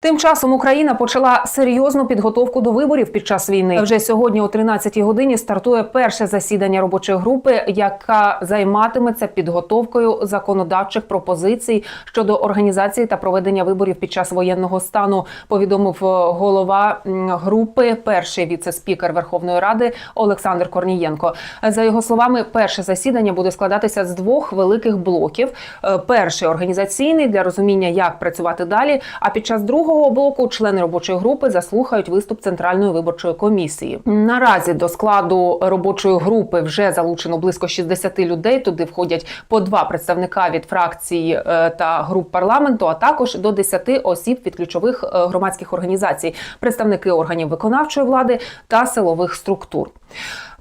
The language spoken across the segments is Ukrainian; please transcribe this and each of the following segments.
Тим часом Україна почала серйозну підготовку до виборів під час війни. Вже сьогодні о 13-й годині стартує перше засідання робочої групи, яка займатиметься підготовкою законодавчих пропозицій щодо організації та проведення виборів під час воєнного стану. Повідомив е, голова групи, перший віце-спікер Верховної Ради Олександр Корнієнко. За його словами, перше засідання буде складатися з двох великих блоків: Е, перший організаційний для розуміння, як працювати далі. А під час другого блоку члени робочої групи заслухають виступ центральної виборчої комісії. Наразі до складу робочої групи вже залучено близько 60 людей. Туди входять по два представника від фракцій е, та груп парламенту, а також до 10 осіб від ключових е, громадських організацій, представники органів виконавчої влади та силових структур.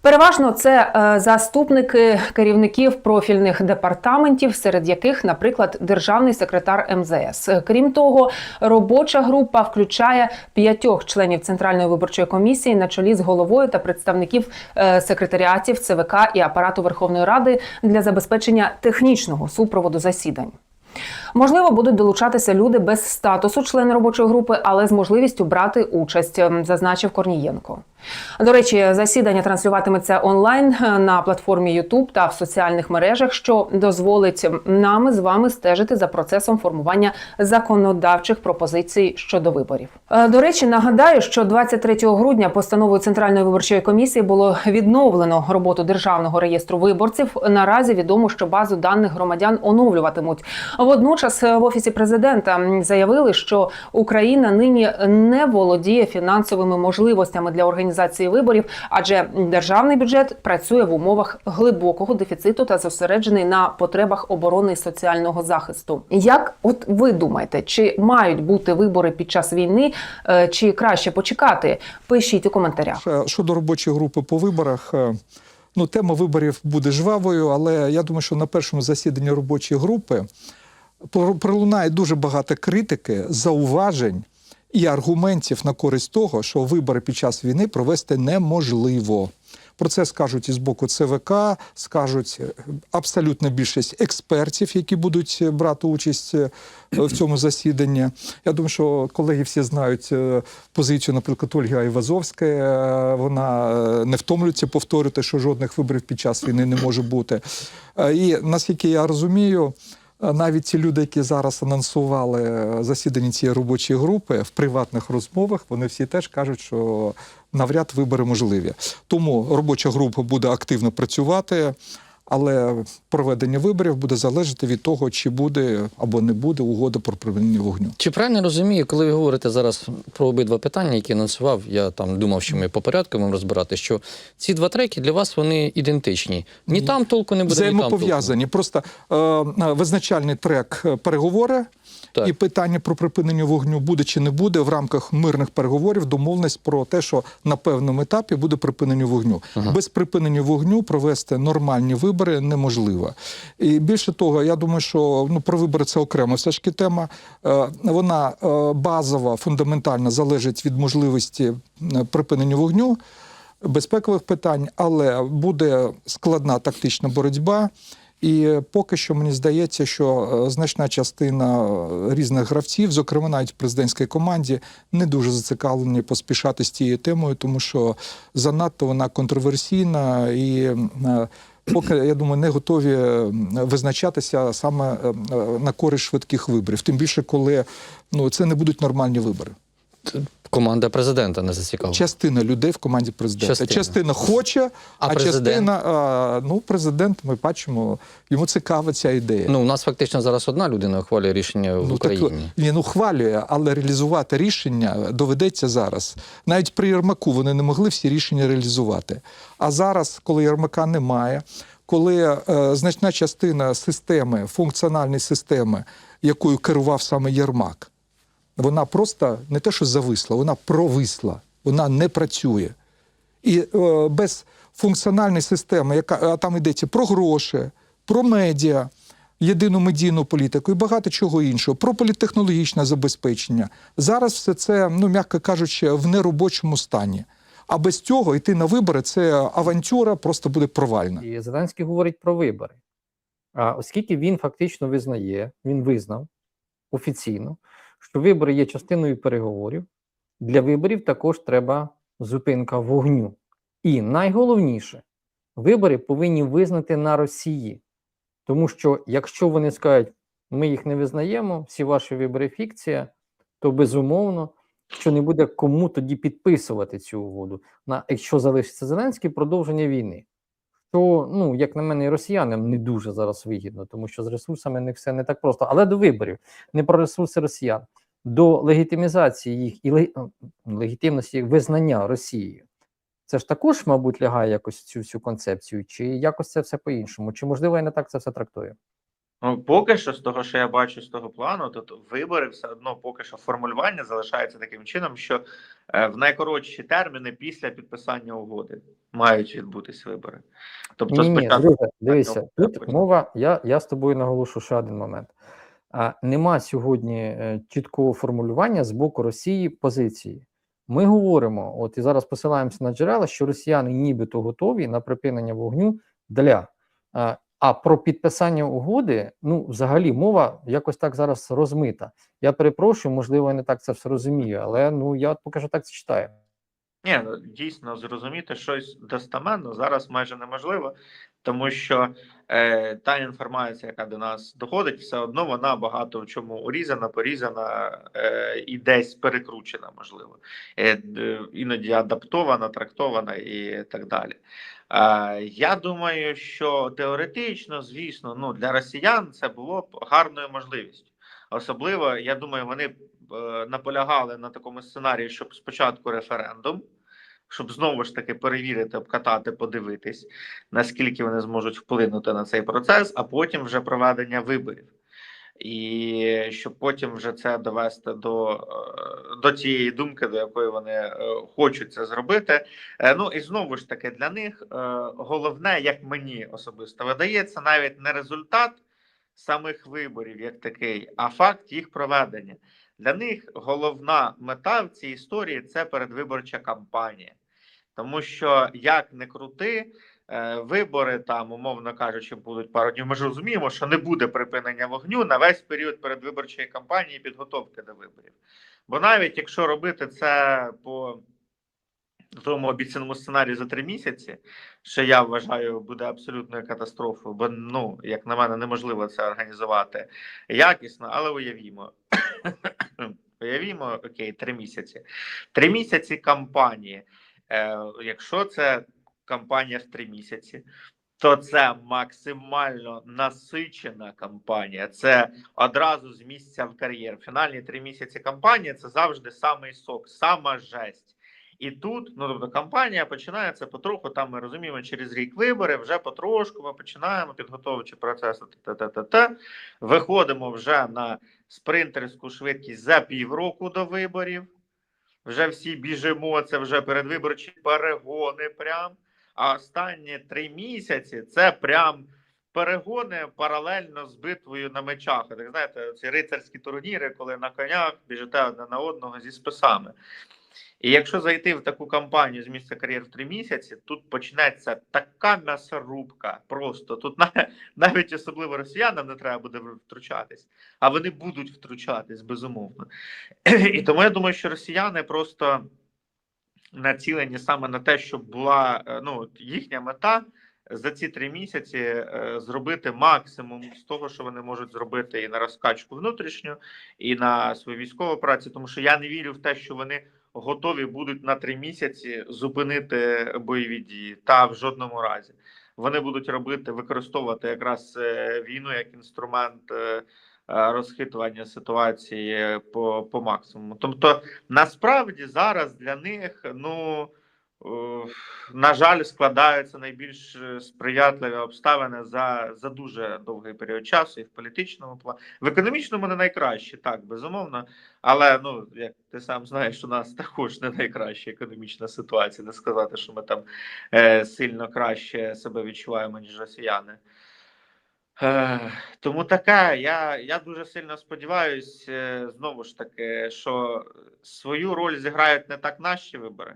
Переважно це е, заступники керівників профільних департаментів, серед яких, наприклад, державний секретар МЗС. Крім того, робоча група включає п'ятьох членів центральної виборчої комісії на чолі з головою та представників е, секретаріатів ЦВК і апарату Верховної Ради для забезпечення технічного супроводу засідань. Можливо, будуть долучатися люди без статусу члени робочої групи, але з можливістю брати участь, ем, зазначив Корнієнко. До речі, засідання транслюватиметься онлайн е, на платформі YouTube та в соціальних мережах, що дозволить нам з вами стежити за процесом формування законодавчих пропозицій щодо виборів. Е, До речі, нагадаю, що 23 грудня постановою Центральної виборчої комісії було відновлено роботу державного реєстру виборців. Наразі відомо, що базу даних громадян оновлюватимуть. Водночас е, в офісі президента заявили, що Україна нині не володіє фінансовими можливостями для організації виборів, адже державний бюджет працює в умовах глибокого дефіциту та зосереджений на потребах оборони і соціального захисту. Як от ви думаєте, чи мають бути вибори під час війни, е, чи краще почекати? Пишіть у коментарях. Е, Щодо робочої групи по виборах, е, ну тема виборів буде жвавою, але я думаю, що на першому засіданні робочої групи про- пролунає дуже багато критики, зауважень і аргументів на користь того, що вибори під час війни провести неможливо. Про це скажуть і з боку ЦВК, скажуть е, абсолютна більшість експертів, які будуть е, брати участь е, в цьому засіданні. Я думаю, що колеги всі знають позицію, наприклад, Ольги Айвазовської. Вона не втомлюється повторювати, що жодних виборів під час війни не може бути. І наскільки я розумію, навіть ті люди, які зараз анонсували е, засідання цієї робочої групи в приватних розмовах, вони всі теж кажуть, що навряд вибори можливі. Тому робоча група буде активно працювати, але проведення виборів буде залежати від того, чи буде або не буде угода про припинення вогню. Чи правильно розумію, коли ви говорите зараз про обидва питання, які анонсував, я там думав, що ми по порядку будемо розбирати, що ці два треки для вас вони ідентичні. Ні там толку не буде, ні там толку. Взаємопов'язані. Просто е, е, визначальний трек е, переговори. Так. І питання про припинення вогню буде чи не буде в рамках мирних переговорів домовленість про те, що на певному етапі буде припинення вогню. Без припинення вогню провести нормальні вибори неможливо. І більше того, я думаю, що ну про вибори це окрема все ж таки тема. Е, Вона е, базова, фундаментально залежить від можливості е, припинення вогню безпекових питань, але буде складна тактична боротьба. І поки що мені здається, що значна частина різних гравців, зокрема навіть в президентській команді, не дуже зацікавлені поспішати з тією темою, тому що занадто вона контроверсійна і. Поки я думаю, не готові е, визначатися саме е, е, на користь швидких виборів. Тим більше, коли ну це не будуть нормальні вибори. Команда президента не зацікавлена. Частина людей в команді президента. Частина. Частина, хоче, а, А частина, а, ну, президент, ми бачимо, йому цікава ця ідея. Ну, у нас фактично зараз одна людина ухвалює рішення в Ну, так, Україні. він ухвалює, але реалізувати рішення доведеться зараз. Навіть при Єрмаку вони не могли всі рішення реалізувати. А зараз, коли Єрмака немає, коли е, значна частина системи, функціональної системи, якою керував саме Єрмак, вона просто не те, що зависла, вона провисла, вона не працює. І е, без функціональної системи, яка а там йдеться про гроші, про медіа, єдину медійну політику і багато чого іншого, про політтехнологічне забезпечення. Зараз все це, ну м'яко кажучи, в неробочому стані. А без цього йти на вибори це авантюра, просто буде провальна. І Зеленський говорить про вибори. А оскільки він фактично визнає, він визнав офіційно, що вибори є частиною переговорів. Для виборів також треба зупинка вогню. І найголовніше, вибори повинні визнати на Росії. Тому що якщо вони скажуть, ми їх не визнаємо, всі ваші вибори фікція, то безумовно, що не буде кому тоді підписувати цю угоду. На якщо залишиться Зеленський, продовження війни. То, ну, як на мене, і росіянам не дуже зараз вигідно, тому що з ресурсами не все не так просто. Але до виборів не про ресурси росіян, до легітимізації їх і лег- легітимності їх визнання Росією. Це ж також, мабуть, лягає якось цю всю концепцію, чи якось це все по-іншому, чи можливо я не так це все трактую? Ну, поки що, з того, що я бачу з того плану, то вибори все одно поки що формулювання залишається таким чином, що е, в найкоротші терміни після підписання угоди мають відбутися вибори. Тобто, Ні, ні, друже, дивися, тут мова, я, я з тобою наголошу ще один момент. А, нема сьогодні е, чіткого формулювання з боку Росії позиції. Ми говоримо, от і зараз посилаємося на джерела, що росіяни нібито готові на припинення вогню для. А, про підписання угоди, ну, взагалі, мова якось так зараз розмита. Я перепрошую, можливо, я не так це все розумію, але ну я поки що так це читаю. Ні, ну, дійсно зрозуміти щось достаменно зараз майже неможливо, тому що е, та інформація, яка до нас доходить, все одно вона багато в чому урізана, порізана е, і десь перекручена, можливо, е, іноді адаптована, трактована і так далі. Я думаю, що теоретично, звісно, ну для росіян це було б гарною можливістю. Особливо, я думаю, вони е, наполягали на такому сценарії, щоб спочатку референдум, щоб знову ж таки перевірити, обкатати, подивитись, наскільки вони зможуть вплинути на цей процес, а потім вже проведення виборів. І щоб потім вже це довести до, е, до тієї думки, до якої вони е, хочуть це зробити. Е, Ну і знову ж таки для них головне, як мені особисто видається, навіть не результат самих виборів як такий, а факт їх проведення. Для них головна мета в цій історії це передвиборча кампанія. Тому що як не крути, вибори там, умовно кажучи, будуть пару днів. Ми ж розуміємо, що не буде припинення вогню на весь період передвиборчої кампанії підготовки до виборів. Бо навіть якщо робити це по тому обіцяному сценарію за три місяці, що я вважаю буде абсолютною катастрофою, бо ну, як на мене, неможливо це організувати якісно, але уявімо. Уявімо, окей, три місяці. Три місяці кампанії. Е, якщо це кампанія в три місяці, то це максимально насичена кампанія. Це одразу з місця в кар'єр. Фінальні три місяці кампанії це завжди самий сок, сама жесть. І тут, ну тобто, кампанія починається потроху. Там ми розуміємо, через рік вибори вже потрошку ми починаємо підготовчі процеси. Та-та-та-та. Виходимо вже на спринтерську швидкість за півроку до виборів. Вже всі біжимо, це вже передвиборчі перегони. Прям. А останні три місяці це прям перегони паралельно з битвою на мечах. Так знаєте, ці рицарські турніри, коли на конях біжите одне на одного зі списами. І якщо зайти в таку кампанію з місця кар'єр в три місяці, тут почнеться така м'ясорубка. Просто тут навіть особливо росіянам не треба буде втручатись, а вони будуть втручатись безумовно. І тому я думаю, що росіяни просто націлені саме на те, щоб була е, ну їхня мета за ці три місяці е, зробити максимум з того, що вони можуть зробити і на розкачку внутрішню, і на свою військову працю, тому що я не вірю в те, що вони готові будуть на три місяці зупинити бойові дії, та в жодному разі. Вони будуть робити використовувати якраз е, війну як інструмент розхитування ситуації по, по максимуму. Тобто, насправді зараз для них, ну е, на жаль, складаються найбільш е, сприятливі обставини за, за дуже довгий період часу, і в політичному плані. В економічному не найкраще, так безумовно. Але ну як ти сам знаєш, у нас також не найкраща економічна ситуація. Не сказати, що ми там е, сильно краще себе відчуваємо, ніж росіяни. Е, тому таке. Я, я дуже сильно сподіваюся, е, знову ж таки, що свою роль зіграють не так наші вибори.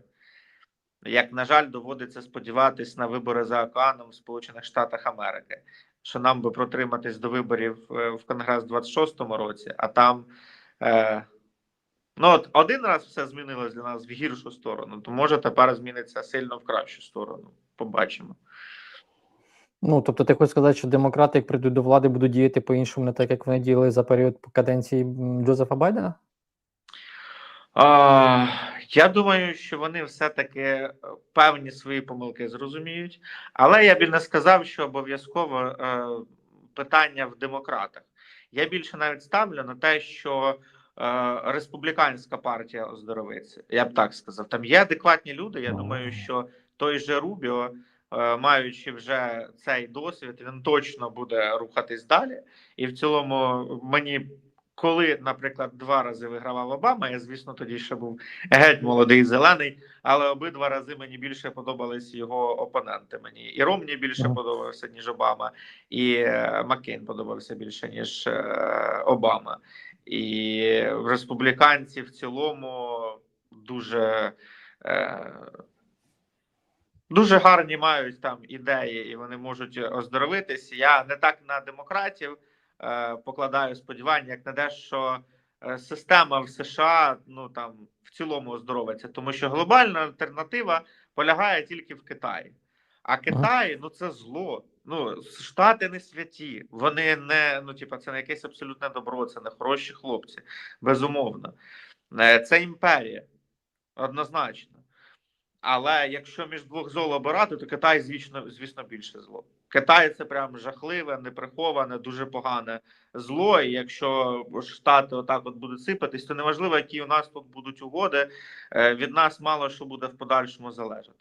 Як, на жаль, доводиться сподіватись на вибори за океаном в Сполучених Штатах Америки, що нам би протриматись до виборів е, в Конгрес в 26-му році, а там Е, ну, от один раз все змінилось для нас в гіршу сторону, то може тепер зміниться сильно в кращу сторону. Побачимо. Ну, тобто, ти хочеш сказати, що демократи, як прийдуть до влади, будуть діяти по-іншому, не так, як вони діяли за період каденції Джозефа Байдена? А, я думаю, що вони все-таки е, певні свої помилки зрозуміють, але я б не сказав, що обов'язково е, питання в демократах. Я більше навіть ставлю на те, що е, республіканська партія оздоровиться. Я б так сказав. Там є адекватні люди. Я думаю, що той же Рубіо, маючи вже цей досвід, він точно буде рухатись далі. І в цілому мені. Коли, наприклад, два рази вигравав Обама, я звісно тоді ще був геть молодий зелений, але обидва рази мені більше подобались його опоненти. Мені і Ромні більше подобався ніж Обама, і е, Маккейн подобався більше ніж е, Обама. І республіканці в цілому дуже. Дуже гарні мають там ідеї, і вони можуть оздоровитись. Я не так на демократів е, покладаю сподівання, як на те, що е, система в США ну там в цілому оздоровиться, тому що глобальна альтернатива полягає тільки в Китаї. А Китай ну це зло. Ну штати не святі. Вони не ну, типа, це не якесь абсолютне добро, це не хороші хлопці. Безумовно, Е, це імперія однозначно. Але якщо між двох зол обирати, то Китай, звісно, звісно, більше зло. Китай це прям жахливе, неприховане, дуже погане зло. І якщо штати отак от будуть сипатись, то неважливо, які у нас тут будуть угоди. е, Від нас мало що буде в подальшому залежати.